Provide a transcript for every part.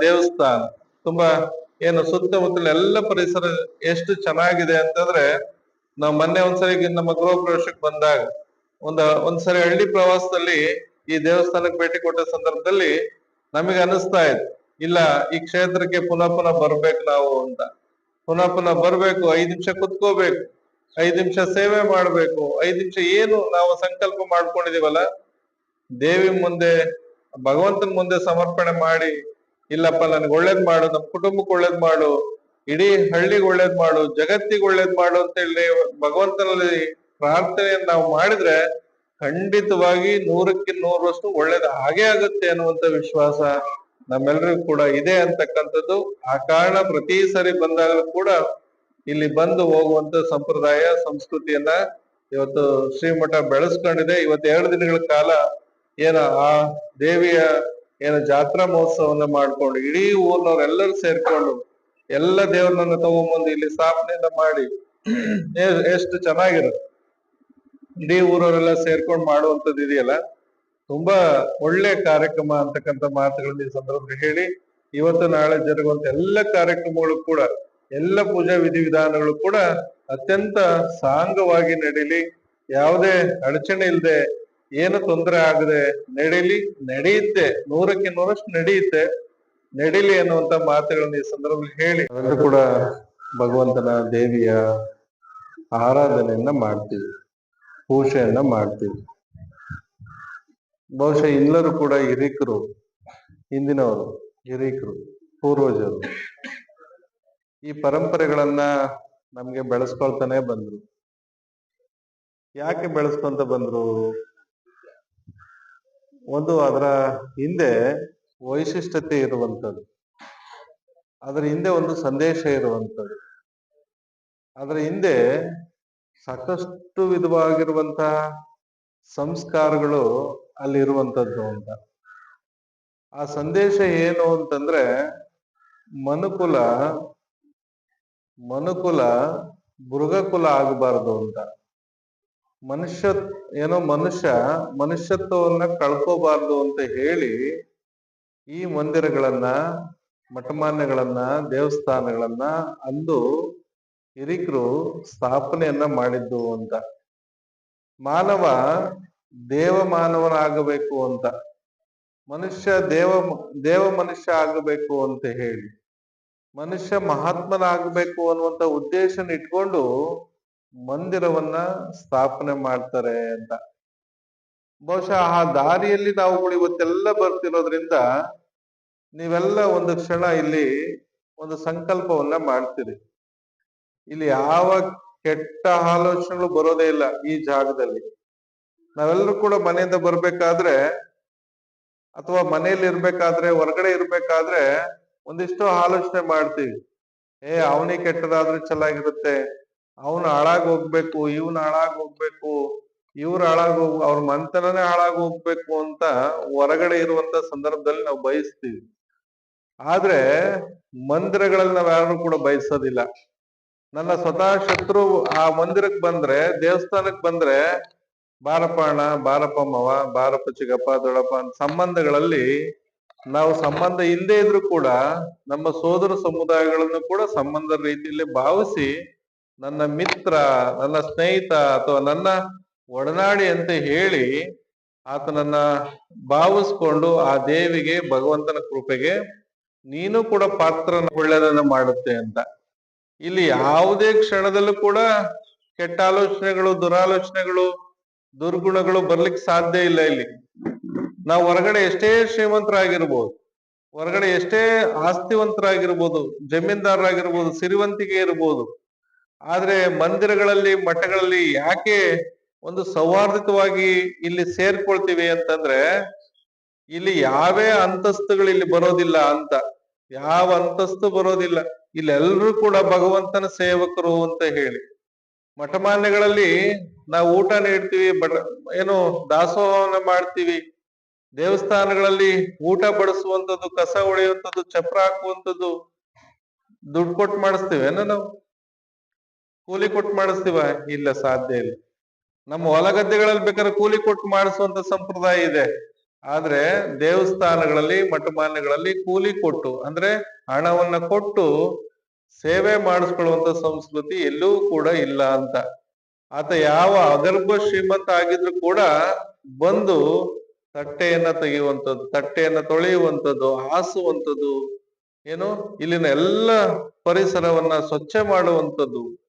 ದೇವಸ್ಥಾನ, ತುಂಬಾ ಏನು ಸುತ್ತಮುತ್ತಲ ಎಲ್ಲ ಪರಿಸರ ಎಷ್ಟು ಚೆನ್ನಾಗಿದೆ ಅಂತಂದ್ರೆ, ನಾವ್ ಮೊನ್ನೆ ಒಂದ್ಸರಿ ನಮ್ಮ ಗೃಹ ಪ್ರವೇಶಕ್ಕೆ ಬಂದಾಗ ಒಂದ ಒಂದ್ಸರಿ ಹಳ್ಳಿ ಪ್ರವಾಸದಲ್ಲಿ ಈ ದೇವಸ್ಥಾನಕ್ಕೆ ಭೇಟಿ ಕೊಟ್ಟ ಸಂದರ್ಭದಲ್ಲಿ ನಮಗೆ ಅನಿಸ್ತಾ ಇತ್ತು. ಇಲ್ಲ, ಈ ಕ್ಷೇತ್ರಕ್ಕೆ ಪುನಃ ಪುನಃ ಬರ್ಬೇಕು ನಾವು ಅಂತ. ಪುನಃ ಪುನಃ ಬರ್ಬೇಕು, ಐದ್ ನಿಮಿಷ ಕುತ್ಕೋಬೇಕು, ಐದ್ ನಿಮಿಷ ಸೇವೆ ಮಾಡ್ಬೇಕು, ಐದ್ ನಿಮಿಷ ಏನು ನಾವು ಸಂಕಲ್ಪ ಮಾಡ್ಕೊಂಡಿದೀವಲ್ಲ, ದೇವಿ ಮುಂದೆ, ಭಗವಂತನ ಮುಂದೆ ಸಮರ್ಪಣೆ ಮಾಡಿ, ಇಲ್ಲಪ್ಪ, ನನ್ಗೆ ಒಳ್ಳೇದ್ ಮಾಡು, ನಮ್ ಕುಟುಂಬಕ್ಕೆ ಒಳ್ಳೇದ್ ಮಾಡು, ಇಡೀ ಹಳ್ಳಿಗೆ ಒಳ್ಳೇದ್ ಮಾಡು, ಜಗತ್ತಿಗೆ ಒಳ್ಳೇದ್ ಮಾಡು ಅಂತ ಹೇಳಿ ಭಗವಂತನಲ್ಲಿ ಪ್ರಾರ್ಥನೆಯನ್ನ ನಾವು ಮಾಡಿದ್ರೆ ಖಂಡಿತವಾಗಿ ನೂರಕ್ಕೆ ನೂರರಷ್ಟು ಒಳ್ಳೇದು ಹಾಗೆ ಆಗುತ್ತೆ ಅನ್ನುವಂತ ವಿಶ್ವಾಸ ನಮ್ಮೆಲ್ಲರಿಗೂ ಕೂಡ ಇದೆ ಅಂತಕ್ಕಂಥದ್ದು. ಆ ಕಾರಣ ಪ್ರತಿ ಸರಿ ಬಂದಾಗಲೂ ಕೂಡ ಇಲ್ಲಿ ಬಂದು ಹೋಗುವಂತ ಸಂಪ್ರದಾಯ, ಸಂಸ್ಕೃತಿಯನ್ನ ಇವತ್ತು ಶ್ರೀಮಠ ಬೆಳೆಸ್ಕೊಂಡಿದೆ. ಇವತ್ತು ಎರಡು ದಿನಗಳ ಕಾಲ ಏನ ಆ ದೇವಿಯ ಏನು ಜಾತ್ರಾ ಮಹೋತ್ಸವನ್ನ ಮಾಡ್ಕೊಂಡು ಇಡೀ ಊರ್ನವ್ರೆಲ್ಲರೂ ಸೇರ್ಕೊಂಡು ಎಲ್ಲ ದೇವ್ರನ್ನ ತಗೊಂಬಂದು ಇಲ್ಲಿ ಸ್ಥಾಪನೆಯನ್ನ ಮಾಡಿ ಎಷ್ಟು ಚೆನ್ನಾಗಿರುತ್ತೆ. ಇಡೀ ಊರವರೆಲ್ಲ ಸೇರ್ಕೊಂಡು ಮಾಡುವಂತದ್ದು ಇದೆಯಲ್ಲ? ತುಂಬಾ ಒಳ್ಳೆ ಕಾರ್ಯಕ್ರಮ ಅಂತಕ್ಕಂಥ ಮಾತುಗಳನ್ನ ಈ ಸಂದರ್ಭದಲ್ಲಿ ಹೇಳಿ, ಇವತ್ತು ನಾಳೆ ಜರುಗುವಂತ ಎಲ್ಲ ಕಾರ್ಯಕ್ರಮಗಳು ಕೂಡ, ಎಲ್ಲ ಪೂಜಾ ವಿಧಿವಿಧಾನಗಳು ಕೂಡ ಅತ್ಯಂತ ಸಾಂಗವಾಗಿ ನಡೀಲಿ. ಯಾವುದೇ ಅಡಚಣೆ ಇಲ್ಲದೆ ಏನು ತೊಂದರೆ ಆಗದೆ ನಡೀಲಿ, ನಡೆಯುತ್ತೆ. ನೂರಕ್ಕೆ ನೂರಷ್ಟು ನಡೆಯುತ್ತೆ. ನಡೀಲಿ ಅನ್ನುವಂತ ಮಾತುಗಳನ್ನ ಈ ಸಂದರ್ಭದಲ್ಲಿ ಹೇಳಿ. ಕೂಡ ಭಗವಂತನ ದೇವಿಯ ಆರಾಧನೆಯನ್ನ ಮಾಡ್ತೀವಿ. ಪೂಜೆಯನ್ನ ಮಾಡ್ತೀವಿ. ಬಹುಶಃ ಎಲ್ಲರೂ ಕೂಡ ಹಿರೀಕರು, ಹಿಂದಿನವರು ಹಿರಿಕರು, ಪೂರ್ವಜರು ಈ ಪರಂಪರೆಗಳನ್ನ ನಮ್ಗೆ ಬೆಳೆಸ್ಕೊಳ್ತಾನೆ ಬಂದ್ರು. ಯಾಕೆ ಬೆಳೆಸ್ಕೊಂತ ಬಂದ್ರು? ಒಂದು ಅದರ ಹಿಂದೆ ವೈಶಿಷ್ಟ್ಯತೆ ಇರುವಂತದ್ದು ಅದರ ಹಿಂದೆ ಒಂದು ಸಂದೇಶ ಇರುವಂತದ್ದು ಅದರ ಹಿಂದೆ ಸಾಕಷ್ಟು ವಿಧವಾಗಿರುವಂತಹ ಸಂಸ್ಕಾರಗಳು ಅಲ್ಲಿರುವಂತದ್ದು ಅಂತ. ಆ ಸಂದೇಶ ಏನು ಅಂತಂದ್ರೆ, ಮನುಕುಲ ಮನುಕುಲ ಮೃಗಕುಲ ಆಗಬಾರ್ದು ಅಂತ. ಮನುಷ್ಯ, ಏನೋ ಮನುಷ್ಯ, ಮನುಷ್ಯತ್ವವನ್ನ ಕಳ್ಕೋಬಾರ್ದು ಅಂತ ಹೇಳಿ ಈ ಮಂದಿರಗಳನ್ನ, ಮಠಮಾನ್ಯಗಳನ್ನ, ದೇವಸ್ಥಾನಗಳನ್ನ ಅಂದು ಹಿರಿಕರು ಸ್ಥಾಪನೆಯನ್ನ ಮಾಡಿದ್ದು ಅಂತ. ಮಾನವ ದೇವ ಮಾನವನಾಗಬೇಕು ಅಂತ. ಮನುಷ್ಯ ದೇವ ದೇವ ಮನುಷ್ಯ ಆಗಬೇಕು ಅಂತ ಹೇಳಿ, ಮನುಷ್ಯ ಮಹಾತ್ಮನಾಗಬೇಕು ಅನ್ನುವಂತ ಉದ್ದೇಶನ ಇಟ್ಕೊಂಡು ಮಂದಿರವನ್ನ ಸ್ಥಾಪನೆ ಮಾಡ್ತಾರೆ ಅಂತ. ಬಹುಶಃ ಆ ದಾರಿಯಲ್ಲಿ ನಾವುಗಳು ಇವತ್ತೆಲ್ಲ ಬರ್ತಿರೋದ್ರಿಂದ ನೀವೆಲ್ಲ ಒಂದು ಕ್ಷಣ ಇಲ್ಲಿ ಒಂದು ಸಂಕಲ್ಪವನ್ನ ಮಾಡ್ತೀರಿ. ಇಲ್ಲಿ ಯಾವ ಕೆಟ್ಟ ಆಲೋಚನೆಗಳು ಬರೋದೇ ಇಲ್ಲ ಈ ಜಾಗದಲ್ಲಿ. ನಾವೆಲ್ಲರೂ ಕೂಡ ಮನೆಯಿಂದ ಬರ್ಬೇಕಾದ್ರೆ ಅಥವಾ ಮನೆಯಲ್ಲಿ ಇರ್ಬೇಕಾದ್ರೆ, ಹೊರಗಡೆ ಇರ್ಬೇಕಾದ್ರೆ ಒಂದಿಷ್ಟು ಆಲೋಚನೆ ಮಾಡ್ತೀವಿ. ಏ ಅವನಿಗೆ ಕೆಟ್ಟದಾದ್ರೆ ಚೆನ್ನಾಗಿರುತ್ತೆ. ಅವನು ಹಾಳಾಗಿ ಹೋಗ್ಬೇಕು, ಇವನ್ ಹಾಳಾಗಿ ಹೋಗ್ಬೇಕು, ಇವ್ರು ಹಾಳಾಗ್ ಹೋಗ್, ಅವ್ರ ಮನ್ತನನೇ ಹಾಳಾಗ್ ಹೋಗ್ಬೇಕು ಅಂತ ಹೊರಗಡೆ ಇರುವಂತ ಸಂದರ್ಭದಲ್ಲಿ ನಾವು ಬಯಸ್ತೀವಿ. ಆದ್ರೆ ಮಂದಿರಗಳಲ್ಲಿ ನಾವ್ ಯಾರು ಕೂಡ ಬಯಸೋದಿಲ್ಲ. ನನ್ನ ಸ್ವತಃ ಶತ್ರು ಆ ಮಂದಿರಕ್ ಬಂದ್ರೆ, ದೇವಸ್ಥಾನಕ್ ಬಂದ್ರೆ ಬಾರಪ್ಪ ಅಣ್ಣ ಬಾರಪ್ಪ ಮವ ಬಾರಪ್ಪ ಚಿಕ್ಕಪ್ಪ, ದೊಡ್ಡಪ್ಪ ಅಂತ ಸಂಬಂಧಗಳಲ್ಲಿ ನಾವು ಸಂಬಂಧ ಇಲ್ಲದೆ ಇದ್ರೂ ಕೂಡ ನಮ್ಮ ಸೋದರ ಸಮುದಾಯಗಳನ್ನು ಕೂಡ ಸಂಬಂಧ ರೀತಿಯಲ್ಲಿ ಭಾವಿಸಿ ನನ್ನ ಮಿತ್ರ, ನನ್ನ ಸ್ನೇಹಿತ ಅಥವಾ ನನ್ನ ಒಡನಾಡಿ ಅಂತ ಹೇಳಿ ಆತನನ್ನ ಭಾವಿಸ್ಕೊಂಡು ಆ ದೇವಿಗೆ ಭಗವಂತನ ಕೃಪೆಗೆ ನೀನು ಕೂಡ ಪಾತ್ರನ ಒಳ್ಳೆಯದನ್ನ ಮಾಡುತ್ತೆ ಅಂತ. ಇಲ್ಲಿ ಯಾವುದೇ ಕ್ಷಣದಲ್ಲೂ ಕೂಡ ಕೆಟ್ಟ ಆಲೋಚನೆಗಳು ದುರಾಲೋಚನೆಗಳು, ದುರ್ಗುಣಗಳು ಬರ್ಲಿಕ್ಕೆ ಸಾಧ್ಯ ಇಲ್ಲ ಇಲ್ಲಿ. ನಾವು ಹೊರಗಡೆ ಎಷ್ಟೇ ಶ್ರೀಮಂತರಾಗಿರ್ಬೋದು, ಹೊರಗಡೆ ಎಷ್ಟೇ ಆಸ್ತಿವಂತರಾಗಿರ್ಬೋದು, ಜಮೀನ್ದಾರರಾಗಿರ್ಬೋದು, ಸಿರಿವಂತಿಕೆ ಇರ್ಬೋದು, ಆದ್ರೆ ಮಂದಿರಗಳಲ್ಲಿ, ಮಠಗಳಲ್ಲಿ ಯಾಕೆ ಒಂದು ಸೌಹಾರ್ದಿತವಾಗಿ ಇಲ್ಲಿ ಸೇರ್ಕೊಳ್ತೀವಿ ಅಂತಂದ್ರೆ, ಇಲ್ಲಿ ಯಾವೇ ಅಂತಸ್ತುಗಳು ಇಲ್ಲಿ ಬರೋದಿಲ್ಲ ಅಂತ. ಯಾವ ಅಂತಸ್ತು ಬರೋದಿಲ್ಲ. ಇಲ್ಲಿ ಎಲ್ರೂ ಕೂಡ ಭಗವಂತನ ಸೇವಕರು ಅಂತ ಹೇಳಿ. ಮಠಮಾನ್ಯಗಳಲ್ಲಿ ನಾವು ಊಟ ನೀಡ್ತೀವಿ ಬಡ, ಏನು ದಾಸೋಹವನ್ನ ಮಾಡ್ತೀವಿ. ದೇವಸ್ಥಾನಗಳಲ್ಲಿ ಊಟ ಬಡಿಸುವಂಥದ್ದು, ಕಸ ಹೊಡೆಯುವಂಥದ್ದು, ಚಪ್ರ ಹಾಕುವಂಥದ್ದು ದುಡ್ಡು ಕೊಟ್ಟು ಮಾಡಿಸ್ತೀವೇನ ನಾವು? ಕೂಲಿ ಕೊಟ್ಟು ಮಾಡಿಸ್ತೀವ? ಇಲ್ಲ, ಸಾಧ್ಯ ಇಲ್ಲ. ನಮ್ಮ ಹೊಲ ಗದ್ದೆಗಳಲ್ಲಿ ಬೇಕಾದ್ರೆ ಕೂಲಿ ಕೊಟ್ಟು ಮಾಡಿಸುವಂತ ಸಂಪ್ರದಾಯ ಇದೆ. ಆದ್ರೆ ದೇವಸ್ಥಾನಗಳಲ್ಲಿ ಮಠಮಾನ್ಯಗಳಲ್ಲಿ ಕೂಲಿ ಕೊಟ್ಟು, ಅಂದ್ರೆ ಹಣವನ್ನ ಕೊಟ್ಟು ಸೇವೆ ಮಾಡಿಸ್ಕೊಳ್ಳುವಂತ ಸಂಸ್ಕೃತಿ ಎಲ್ಲೂ ಕೂಡ ಇಲ್ಲ ಅಂತ. ಆತ ಯಾವ ಅಗರ್ಭ ಶ್ರೀಮಂತ ಆಗಿದ್ರು ಕೂಡ ಬಂದು ತಟ್ಟೆಯನ್ನ ತೆಗೆಯುವಂಥದ್ದು, ತಟ್ಟೆಯನ್ನ ತೊಳೆಯುವಂಥದ್ದು, ಹಾಸುವಂಥದ್ದು, ಏನು ಇಲ್ಲಿನ ಎಲ್ಲ ಪರಿಸರವನ್ನ ಸ್ವಚ್ಛ ಮಾಡುವಂಥದ್ದು.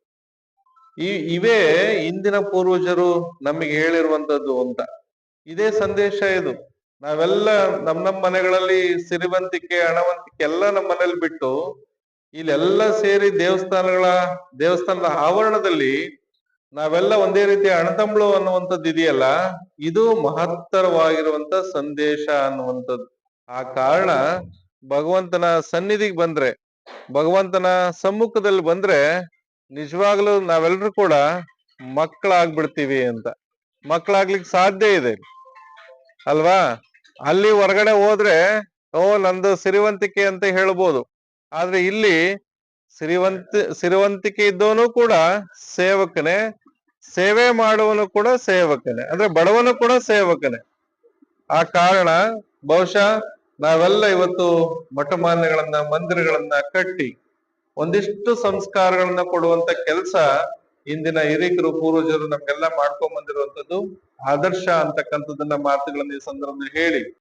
ಈ, ಇವೇ ಇಂದಿನ ಪೂರ್ವಜರು ನಮಗೆ ಹೇಳಿರುವಂತದ್ದು ಅಂತ. ಇದೇ ಸಂದೇಶ ಇದು. ನಾವೆಲ್ಲ ನಮ್ ನಮ್ ಮನೆಗಳಲ್ಲಿ ಸಿರಿವಂತಿಕೆ, ಹಣವಂತಿಕೆ ಎಲ್ಲ ನಮ್ಮ ಮನೇಲಿ ಬಿಟ್ಟು ಇಲ್ಲೆಲ್ಲ ಸೇರಿ ದೇವಸ್ಥಾನಗಳ, ದೇವಸ್ಥಾನದ ಆವರಣದಲ್ಲಿ ನಾವೆಲ್ಲ ಒಂದೇ ರೀತಿಯ ಅಣತಂಬಳು ಅನ್ನುವಂಥದ್ದು ಇದೆಯಲ್ಲ, ಇದು ಮಹತ್ತರವಾಗಿರುವಂತ ಸಂದೇಶ ಅನ್ನುವಂಥದ್ದು. ಆ ಕಾರಣ ಭಗವಂತನ ಸನ್ನಿಧಿಗೆ ಬಂದ್ರೆ, ಭಗವಂತನ ಸಮ್ಮುಖದಲ್ಲಿ ಬಂದ್ರೆ ನಿಜವಾಗ್ಲೂ ನಾವೆಲ್ಲರೂ ಕೂಡ ಮಕ್ಕಳಾಗ್ಬಿಡ್ತೀವಿ ಅಂತ. ಮಕ್ಕಳಾಗ್ಲಿಕ್ಕೆ ಸಾಧ್ಯ ಇದೆ. ಅಲ್ವಾ? ಅಲ್ಲಿ ಹೊರಗಡೆ ಹೋದ್ರೆ, ಓ, ನಂದು ಸಿರಿವಂತಿಕೆ ಅಂತ ಹೇಳ್ಬೋದು. ಆದ್ರೆ ಇಲ್ಲಿ ಸಿರಿವಂತ, ಸಿರಿವಂತಿಕೆ ಇದ್ದವನು ಕೂಡ ಸೇವಕನೇ, ಸೇವೆ ಮಾಡುವನು ಕೂಡ ಸೇವಕನೇ, ಅಂದ್ರೆ ಬಡವನು ಕೂಡ ಸೇವಕನೇ. ಆ ಕಾರಣ ಬಹುಶಃ ನಾವೆಲ್ಲ ಇವತ್ತು ಮಠಮಾನ್ಯಗಳನ್ನ, ಮಂದಿರಗಳನ್ನ ಕಟ್ಟಿ ಒಂದಿಷ್ಟು ಸಂಸ್ಕಾರಗಳನ್ನ ಕೊಡುವಂತ ಕೆಲಸ ಇಂದಿನ ಹಿರಿಕರು, ಪೂರ್ವಜರು ನಮ್ಗೆಲ್ಲ ಮಾಡ್ಕೊಂಡ್ ಬಂದಿರುವಂತದ್ದು ಆದರ್ಶ ಅಂತಕ್ಕಂಥದ್ದನ್ನ ಮಾತುಗಳನ್ನ ಈ ಸಂದರ್ಭದಲ್ಲಿ ಹೇಳಿ.